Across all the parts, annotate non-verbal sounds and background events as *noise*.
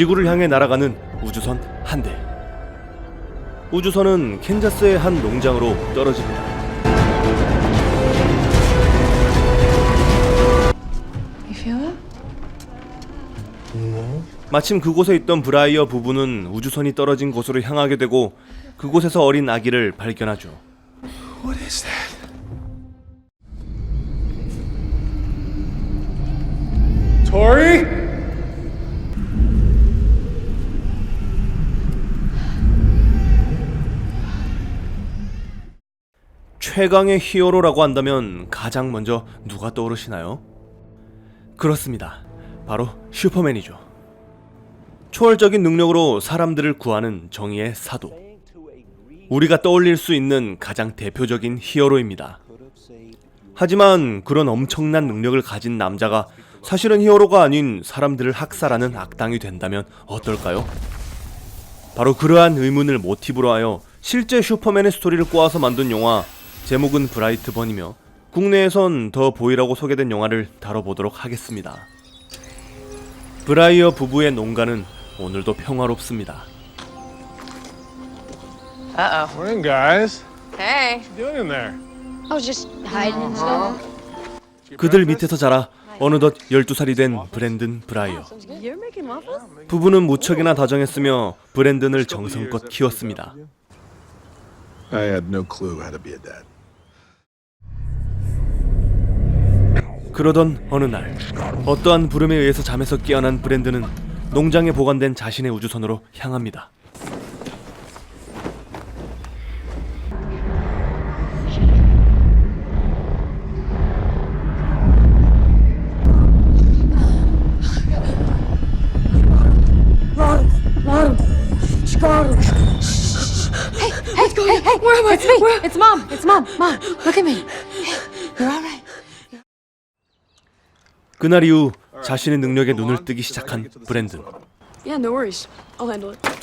지구를 향해 날아가는 우주선 한 대. 우주선은 캔자스의 한 농장으로 떨어집니다. 마침 그곳에 있던 브라이어 부부는 우주선이 떨어진 곳으로 향하게 되고 그곳에서 어린 아기를 발견하죠. What is that? Tori? 최강의 히어로라고 한다면 가장 먼저 누가 떠오르시나요? 그렇습니다. 바로 슈퍼맨이죠. 초월적인 능력으로 사람들을 구하는 정의의 사도. 우리가 떠올릴 수 있는 가장 대표적인 히어로입니다. 하지만 그런 엄청난 능력을 가진 남자가 사실은 히어로가 아닌 사람들을 학살하는 악당이 된다면 어떨까요? 바로 그러한 의문을 모티브로 하여 실제 슈퍼맨의 스토리를 꼬아서 만든 영화 제목은 브라이트 번이며 국내에선 더 보이라고 소개된 영화를 다뤄보도록 하겠습니다. 브라이어 부부의 농가는 오늘도 평화롭습니다. Uh oh. Morning, guys. Hey. What you doing in there? I was just hiding and stuff. 그들 밑에서 자라 어느덧 12살이 된 브랜든 브라이어. You're making waffles? 부부는 무척이나 다정했으며 브랜든을 정성껏 키웠습니다. I had no clue how to be a dad. 그러던 어느 날 어떠한 부름에 의해서 잠에서 깨어난 브랜드는 농장에 보관된 자신의 우주선으로 향합니다. Hey, hey, hey, where am I? It's me. It's mom. It's mom. Mom, look at me. 그날 이후 자신의 능력에 눈을 뜨기 시작한 브랜든. Yeah, no worries. I'll handle it.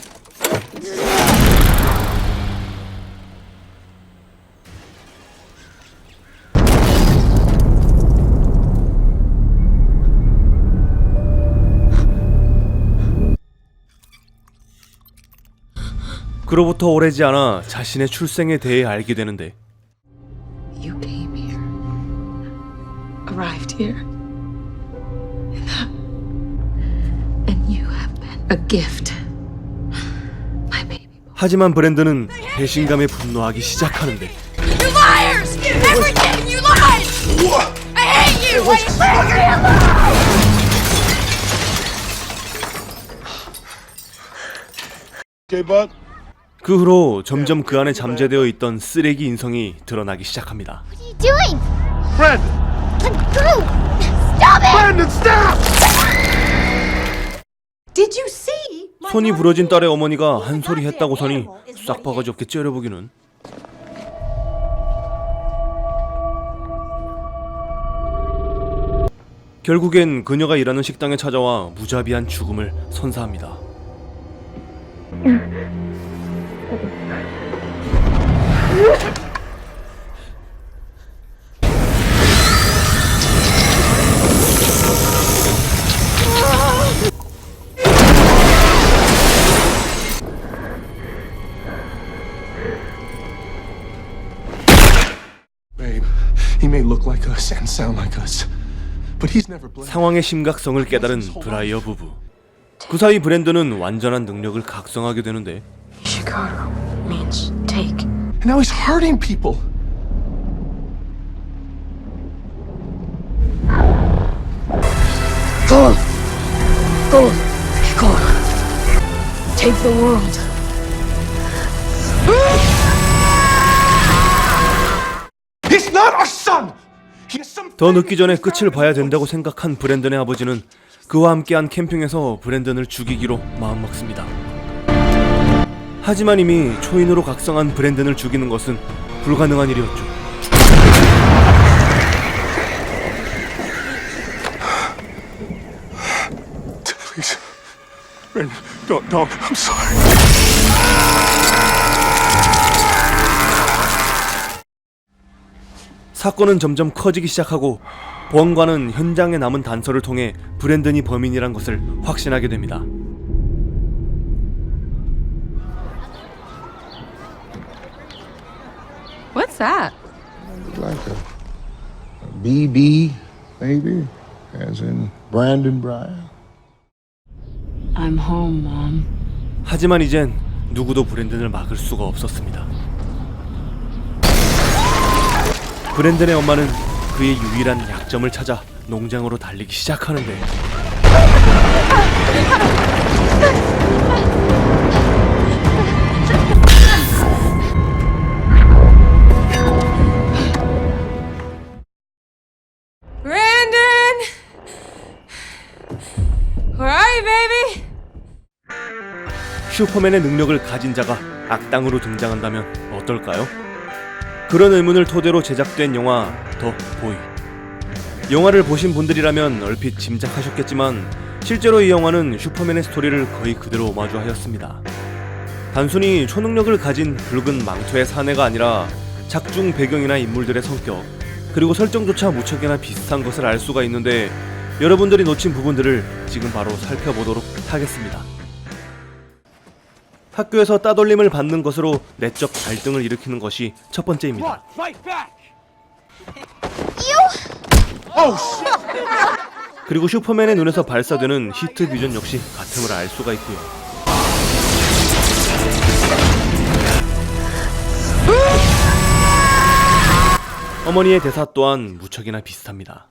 그로부터 오래지 않아 자신의 출생에 대해 알게 되는데 You came here. Arrived here. 하지만 브랜드는 배신감에 분노하기 시작하는데? 그 후로 점점 그 안에 잠재되어 있던 쓰레기 인성이 드러나기 시작합니다. What are you doing? Brandon! Let go! Stop it! Brandon, stop! Did you see? 손이 부러진 딸의 어머니가 한 소리 했다고서니 싹 바가지 없게 째려보기는 결국엔 그녀가 일하는 식당에 찾아와 무자비한 죽음을 선사합니다. *laughs* he may look like us and sound like us, but he's never blamed. 상황의 심각성을 깨달은 브라이어 부부. 그 사이 브랜드는 완전한 능력을 각성하게 되는데 Chicago means take. And now he's hurting people. Go! Go! Go! Take the world. 더 늦기 전에 끝을 봐야 된다고 생각한 브랜든의 아버지는 그와 함께한 캠핑에서 브랜든을 죽이기로 마음먹습니다. 하지만 이미 초인으로 각성한 브랜든을 죽이는 것은 불가능한 일이었죠. Don't. I'm sorry. 사건은 점점 커지기 시작하고 보안관은 현장에 남은 단서를 통해 브랜든이 범인이란 것을 확신하게 됩니다. 하지만 이젠 누구도 브랜든을 막을 수가 없었습니다. 브랜든의 엄마는 그의 유일한 약점을 찾아 농장으로 달리기 시작하는데 Brandon! Where are you, baby? 슈퍼맨의 능력을 가진 자가 악당으로 등장한다면 어떨까요? 그런 의문을 토대로 제작된 영화 더 보이. 영화를 보신 분들이라면 얼핏 짐작하셨겠지만 실제로 이 영화는 슈퍼맨의 스토리를 거의 그대로 오마주하였습니다. 단순히 초능력을 가진 붉은 망토의 사내가 아니라 작중 배경이나 인물들의 성격 그리고 설정조차 무척이나 비슷한 것을 알 수가 있는데 여러분들이 놓친 부분들을 지금 바로 살펴보도록 하겠습니다. 학교에서 따돌림을 받는 것으로 내적 갈등을 일으키는 것이 첫 번째입니다. 그리고 슈퍼맨의 눈에서 발사되는 히트 비전 역시 같음을 알 수가 있고요. 어머니의 대사 또한 무척이나 비슷합니다.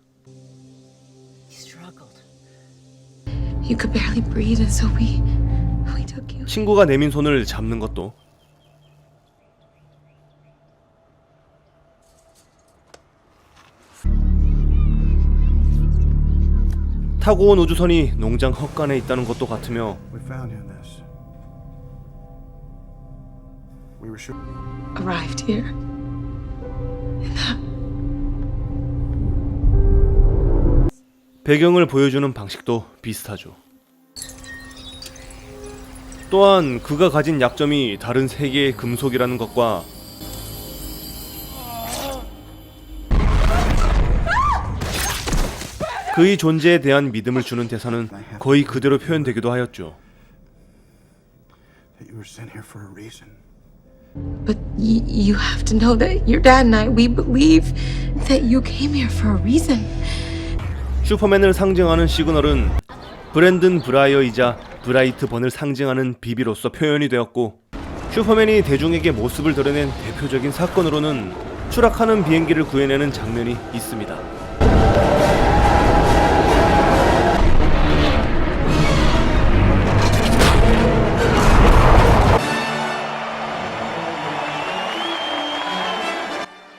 You could barely breathe, and so we you. 친구가 내민 손을 잡는 것도 타고 온 우주선이 농장 헛간에 있다는 것도 같으며 We found you in this. We were sure. Arrived here. 배경을 보여주는 방식도 비슷하죠. 또한 그가 가진 약점이 다른 세계의 금속이라는 것과 그의 존재에 대한 믿음을 주는 대사는 거의 그대로 표현되기도 하였죠. that you were sent here for a reason. But you have to know that your dad and I, we believe that you came here for a reason. 슈퍼맨을 상징하는 시그널은 브랜든 브라이어이자 브라이트 번을 상징하는 비비로서 표현이 되었고 슈퍼맨이 대중에게 모습을 드러낸 대표적인 사건으로는 추락하는 비행기를 구해내는 장면이 있습니다.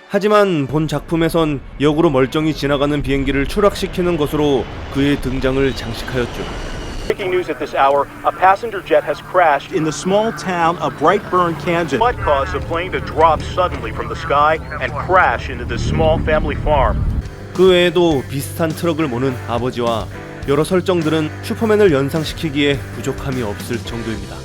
하지만 본 작품에선 역으로 멀쩡히 지나가는 비행기를 추락시키는 것으로 그의 등장을 장식하였죠. Breaking news at this hour a passenger jet has crashed in the small town of Brightburn, Kansas. what caused the plane to drop suddenly from the sky and crash into this small family farm. 그 외에도 비슷한 트럭을 모는 아버지와 여러 설정들은 슈퍼맨을 연상시키기에 부족함이 없을 정도입니다.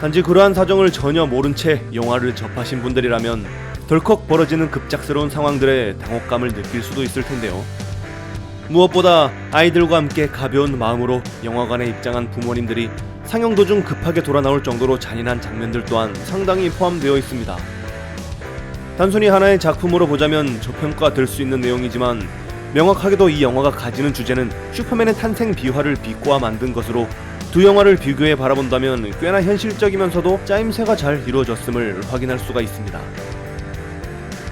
단지 그러한 사정을 전혀 모른 채 영화를 접하신 분들이라면 덜컥 벌어지는 급작스러운 상황들에 당혹감을 느낄 수도 있을 텐데요. 무엇보다 아이들과 함께 가벼운 마음으로 영화관에 입장한 부모님들이 상영 도중 급하게 돌아 나올 정도로 잔인한 장면들 또한 상당히 포함되어 있습니다. 단순히 하나의 작품으로 보자면 저평가될 수 있는 내용이지만 명확하게도 이 영화가 가지는 주제는 슈퍼맨의 탄생 비화를 비꼬아 만든 것으로 두 영화를 비교해 바라본다면 꽤나 현실적이면서도 짜임새가 잘 이루어졌음을 확인할 수가 있습니다.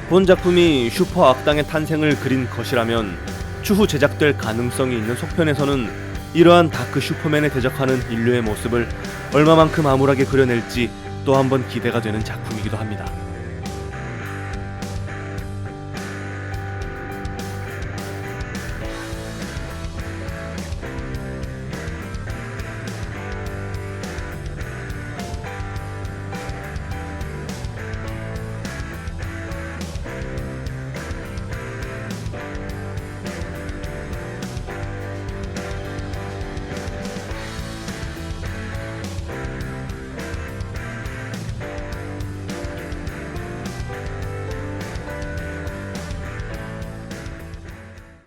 본 작품이 슈퍼 악당의 탄생을 그린 것이라면 추후 제작될 가능성이 있는 속편에서는 이러한 다크 슈퍼맨에 대적하는 인류의 모습을 얼마만큼 암울하게 그려낼지 또 한 번 기대가 되는 작품이기도 합니다.